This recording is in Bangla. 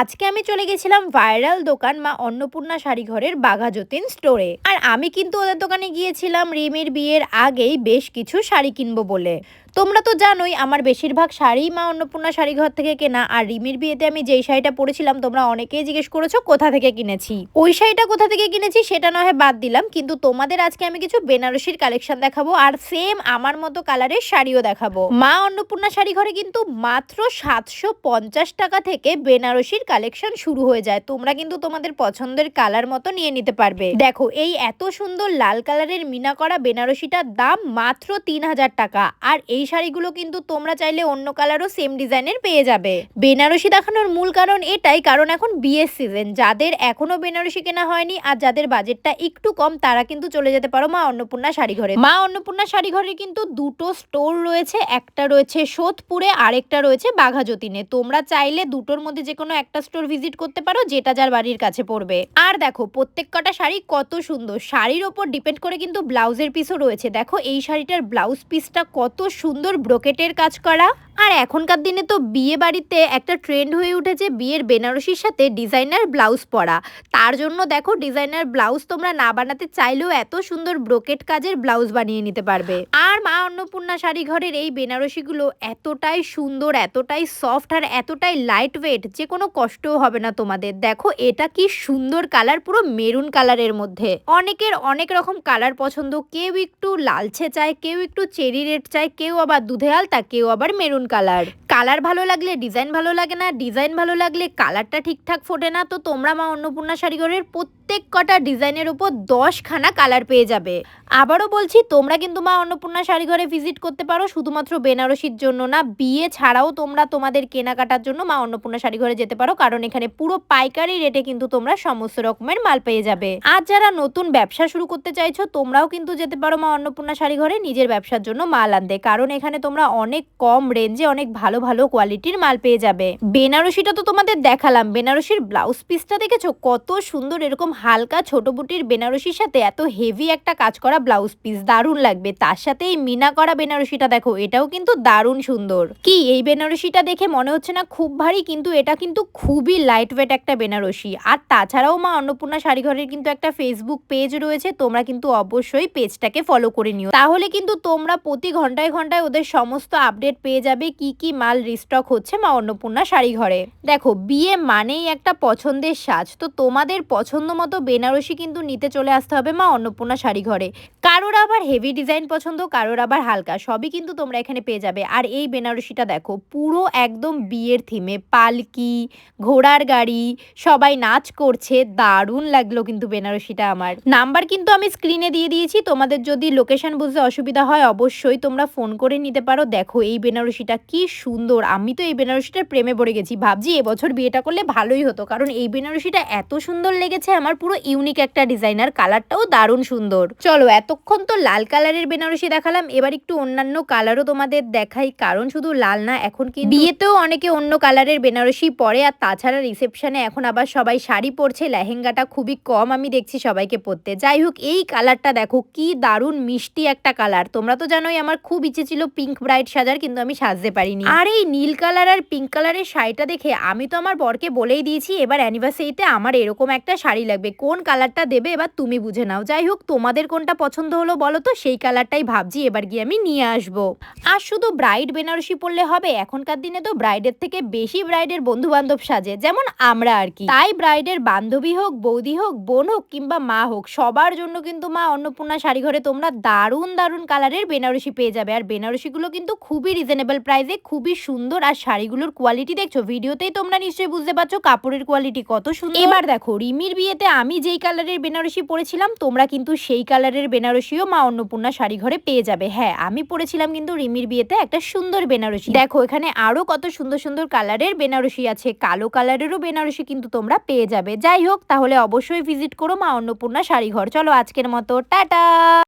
আজকে আমি চলে গেছিলাম ভাইরাল দোকান মা অন্নপূর্ণা শাড়িঘরের বাঘা যতীন স্টোরে আর আমি কিন্তু ওদের দোকানে গিয়েছিলাম রিমির বিয়ের আগেই বেশ কিছু শাড়ি কিনবো বলে। তোমরা তো জানোই, আমার বেশিরভাগ শাড়ি মা অন্নপূর্ণা শাড়িঘর থেকে কেনা, আর রিমির বিয়েতে আমি যেই শাড়িটা পরেছিলাম, তোমরা অনেকেই জিজ্ঞেস করেছ, কোথা থেকে কিনেছি? ওই শাড়িটা কোথা থেকে কিনেছি, সেটা নয় বাদ দিলাম, কিন্তু তোমাদের আজকে আমি কিছু বেনারসির কালেকশন দেখাবো, আর সেম আমার মতো কালারের শাড়িও দেখাবো। মা অন্নপূর্ণা শাড়ি ঘরে কিন্তু মাত্র সাতশো পঞ্চাশ টাকা থেকে বেনারসির কালেকশন শুরু হয়ে যায়, তোমরা কিন্তু তোমাদের পছন্দের কালার মতো নিয়ে নিতে পারবে। দেখো, এই এত সুন্দর লাল কালারের মিনা করা বেনারসিটার দাম মাত্র তিন হাজার টাকা, আর এই শাড়িগুলো কিন্তু তোমরা চাইলে অন্য কালারও সেম ডিজাইনের পেয়ে যাবে। বেনারসি দেখানোর মূল কারণ এটাই, কারণ এখন বিয়ের সিজন যাদের এখনও বেনারসি কেনা হয়নি আর যাদের বাজেটটা একটু কম, তারা কিন্তু চলে যেতে পারো মা অন্নপূর্ণা শাড়ি ঘরে মা অন্নপূর্ণা শাড়ি ঘরে কিন্তু দুটো স্টোর রয়েছে, একটা রয়েছে সোদপুরে, আরেকটা রয়েছে বাঘাযতীনে। তোমরা চাইলে দুটোর মধ্যে যে কোনো একটা স্টোর ভিজিট করতে পারো, যেটা যার বাড়ির কাছে পড়বে। আর দেখো, প্রত্যেক কটা শাড়ি কত সুন্দর। শাড়ির ওপর ডিপেন্ড করে কিন্তু ব্লাউজের পিসও রয়েছে। দেখো, এই শাড়িটার ব্লাউজ পিসটা কত সুন্দর। ব্রোকেটের কাজ করা। আর এখনকার দিনে তো বিয়ে বাড়িতে একটা ট্রেন্ড হয়ে উঠেছে বিয়ের বেনারসির সাথে ডিজাইনার ব্লাউজ পরা। তার জন্য দেখো ডিজাইনার ব্লাউজ তোমরা না বানাতে চাইলেও এত সুন্দর ব্রোকেট কাজের ব্লাউজ বানিয়ে নিতে পারবে। আর মা অন্নপূর্ণা শাড়ি ঘরের এই বেনারসিগুলো এতটাই সুন্দর, এতটাই সফট আর এতটাই লাইট ওয়েট যে কোনো কষ্টও হবে না তোমাদের। দেখো এটা কি সুন্দর কালার পুরো মেরুন কালারের মধ্যে। অনেকের অনেক রকম কালার পছন্দ, কেউ একটু লালচে চায়, কেউ একটু চেরি রেড চায়, কেউ আবার দুধে আলতা কেউ আবার মেরুন কালার কালার ভালো লাগলে, ডিজাইন ভালো লাগে না, ডিজাইন ভালো লাগলে কালারটা ঠিকঠাক ফোটে না, তো তোমরা মা অন্নপূর্ণা শাড়িঘরের প্রত্যেক কটা ডিজাইনের উপর দশখানা কালার পেয়ে যাবে। আবারও বলছি, তোমরা কিন্তু মা অন্নপূর্ণা শাড়িঘরে ভিজিট করতে পারো, শুধুমাত্র বেনারসির জন্য না, বিয়ে ছাড়াও তোমরা তোমাদের কেনাকাটার জন্য মা অন্নপূর্ণা শাড়িঘরে যেতে পারো, কারণ এখানে পুরো পাইকারি রেটে কিন্তু তোমরা সমস্ত রকমের মাল পেয়ে যাবে। আর যারা নতুন ব্যবসা শুরু করতে চাইছো, তোমরাও কিন্তু যেতে পারো মা অন্নপূর্ণা শাড়িঘরে নিজের ব্যবসার জন্য মাল আনতে, কারণ এখানে তোমরা অনেক কম রেঞ্জে অনেক ভালো ভালো কোয়ালিটির মাল পেয়ে যাবে। বেনারসিটা তো তোমাদের দেখালাম। বেনারসির ব্লাউজ পিসটা দেখেছ? কত সুন্দর এরকম হালকা ছোট বুটির বেনারসির সাথে এত হেভি একটা কাজ করা ব্লাউজ পিস দারুণ লাগবে। তার সাথে এই মিনা করা বেনারসিটা দেখো, এটাও কিন্তু দারুণ সুন্দর। কি, এই বেনারসিটা দেখে মনে হচ্ছে না খুব ভারী? কিন্তু এটা কিন্তু খুবই লাইট ওয়েট একটা বেনারসি। আর তাছাড়াও মা অন্নপূর্ণা শাড়িঘরের কিন্তু একটা ফেসবুক পেজ রয়েছে। তোমরা কিন্তু অবশ্যই পেজটাকে ফলো করে নিও। তাহলে কিন্তু তোমরা প্রতি ঘন্টায় ঘন্টায় ওদের সমস্ত আপডেট পেয়ে যাবে। কি কি মাল রিস্টক হচ্ছে মা অন্নপূর্ণা শাড়ি ঘরে দেখো, বিয়ে মানেই একটা পছন্দের সাজ। তো তোমাদের পছন্দ মতো বেনারসি কিন্তু নিতে চলে আসতে হবে মা অন্নপূর্ণা শাড়ি ঘরে কারোর আবার হেভি ডিজাইন পছন্দ, কারোর আবার হালকা। সবই কিন্তু তোমরা এখানে পেয়ে যাবে। আর এই বেনারসিটা দেখো, পুরো একদম বিয়ের থিমে পালকি, ঘোড়ার গাড়ি, সবাই নাচ করছে, দারুণ লাগল কিন্তু বেনারসিটা আমার। নাম্বার কিন্তু আমি স্ক্রিনে দিয়ে দিয়েছি। তোমাদের যদি লোকেশন বুঝতে অসুবিধা হয়, অবশ্যই তোমরা ফোন করে নিতে পারো। দেখো এই বেনারসিটা কি সুন্দর আমি তো এই বেনারসিটার প্রেমে পড়ে গেছি। ভাবছি এবছর বিয়েটা করলে ভালোই হতো। কারণ এই বেনারসিটা এত সুন্দর লেগেছে, আমার পুরো ইউনিক একটা ডিজাইনার কালারটাও দারুণ সুন্দর। চলো, এতক্ষণ তো লাল কালারের বেনারসি দেখালাম। এবার একটু অন্যান্য কালারও তোমাদের দেখাই। কারণ শুধু লাল না, এখন কি বিয়েতেও অনেকে অন্য কালারের বেনারসি পরে। আর তাছাড়া রিসেপশনে এখন আবার সবাই শাড়ি পরছে। লেহেঙ্গাটা খুবই কম আমি দেখছি সবাইকে পরতে। যাই হোক, এই কালারটা দেখো, কি দারুণ মিষ্টি একটা কালার তোমরা তো জানোই আমার খুব ইচ্ছে ছিল পিঙ্ক ব্রাইট সাজার, কিন্তু আমি সাজতে পারিনি। আর এই নীল কালার আর পিঙ্ক কালারের শাড়িটা দেখে আমি তো আমার বরকে বলেই দিয়েছি, এবার অ্যানিভার্সারিতে আমার এরকম একটা শাড়ি লাগবে। কোন কালারটা দেবে এবার তুমি বুঝে নাও। যাই হোক, তোমাদের কোনটা পছন্দ হলো বলো তো? সেই কালারটাই ভাবছি, এবার গিয়ে আমি নিয়ে আসব। আর শুধু ব্রাইড বেনারসি পরলে হবে, এখনকার দিনে তো ব্রাইডের থেকে বেশি ব্রাইডের বন্ধু বান্ধব সাজে, যেমন আমরা আর কি। তাই ব্রাইডের বান্ধবী হোক, বৌদি হোক, বোন হোক কিংবা মা হোক, সবার জন্য কিন্তু মা অন্নপূর্ণা শাড়ি ঘরে তোমরা দারুণ দারুণ কালারের বেনারসি পেয়ে যাবে। আর বেনারসিগুলো কিন্তু খুবই রিজনেবল প্রাইসে খুবই সুন্দর আর শাড়িগুলোর কোয়ালিটি দেখছ? ভিডিওতেই তোমরা নিশ্চয়ই বুঝতে পারছ কাপড়ের কোয়ালিটি কত সুন্দর। এবার দেখো রিমির বিয়েতে আমি যেই কালারের বেনারসি পরেছিলাম তোমরা কিন্তু সেই কালারের বেনারসিও মা অন্নপূর্ণা শাড়ি ঘরে পেয়ে যাবে। হ্যাঁ আমি পরেছিলাম কিন্তু রিমির বিয়েতে একটা সুন্দর বেনারসি। দেখো এখানে আরও কত সুন্দর সুন্দর কালারের বেনারসি আছে। কালো কালারেরও বেনারসি কিন্তু তোমরা পেয়ে যাবে। যাই হোক তাহলে অবশ্যই ভিজিট করো মা অন্নপূর্ণা শাড়ি ঘর। চলো আজকের মতো টাটা!